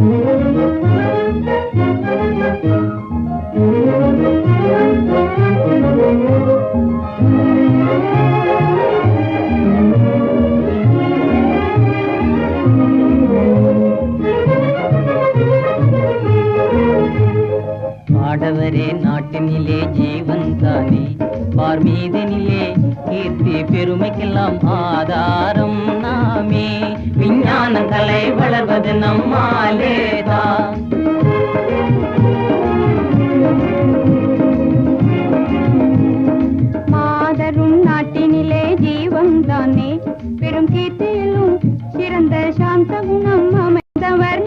ஆடவரே நாட்டினிலே ஜீவன் தானே. பார் கீர்த்தி பெருமைக்கெல்லாம் ஆதாரம் நாமே. விஞ்ஞான வளர்வது நம்மாலேதான் மாதரும் நாட்டினிலே ஜீவம் தானே பெரும் கீர்த்தியிலும் சிறந்த சாந்த குணம் அமைந்தவர்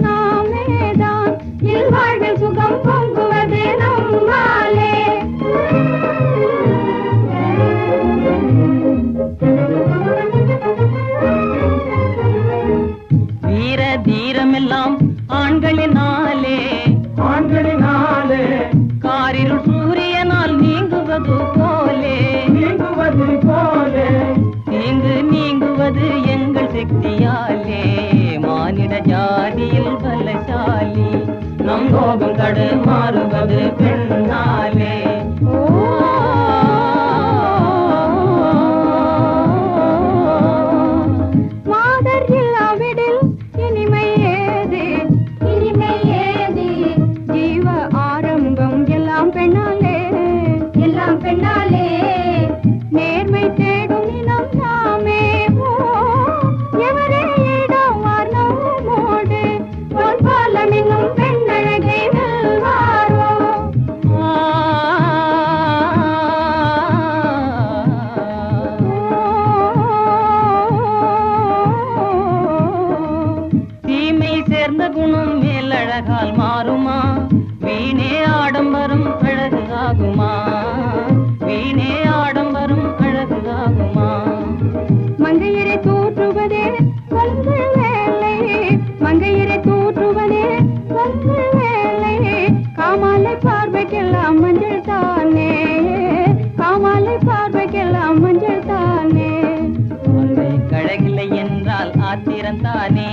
ஆண்களினாலே ஆண்களினாலே காரிருள் சூரியனால் நீங்குவது போலே. நீங்குவது போலே. தீங்கு நீங்குவது எங்கள் சக்தியாலே. மானிட ஜாதியில் பலசாலி. நம் கோபம் கடு மாறுவது ஆடம்பரம் மேல் அழகால் மாறுமா? வீணே ஆடம்பரம் அழகு ஆகுமா வீணே ஆடம்பரம் அழகு ஆகுமா மங்கையரை தூற்றுவதே வந்து வேலை மங்கையரை தூற்றுவதே வந்து வேலை காமாலை பார்வைக்கெல்லாம் மஞ்சள் தானே. காமாலை பார்வைக்கெல்லாம் மஞ்சள் தானே. கழகில்லை என்றால் ஆத்திரந்தானே.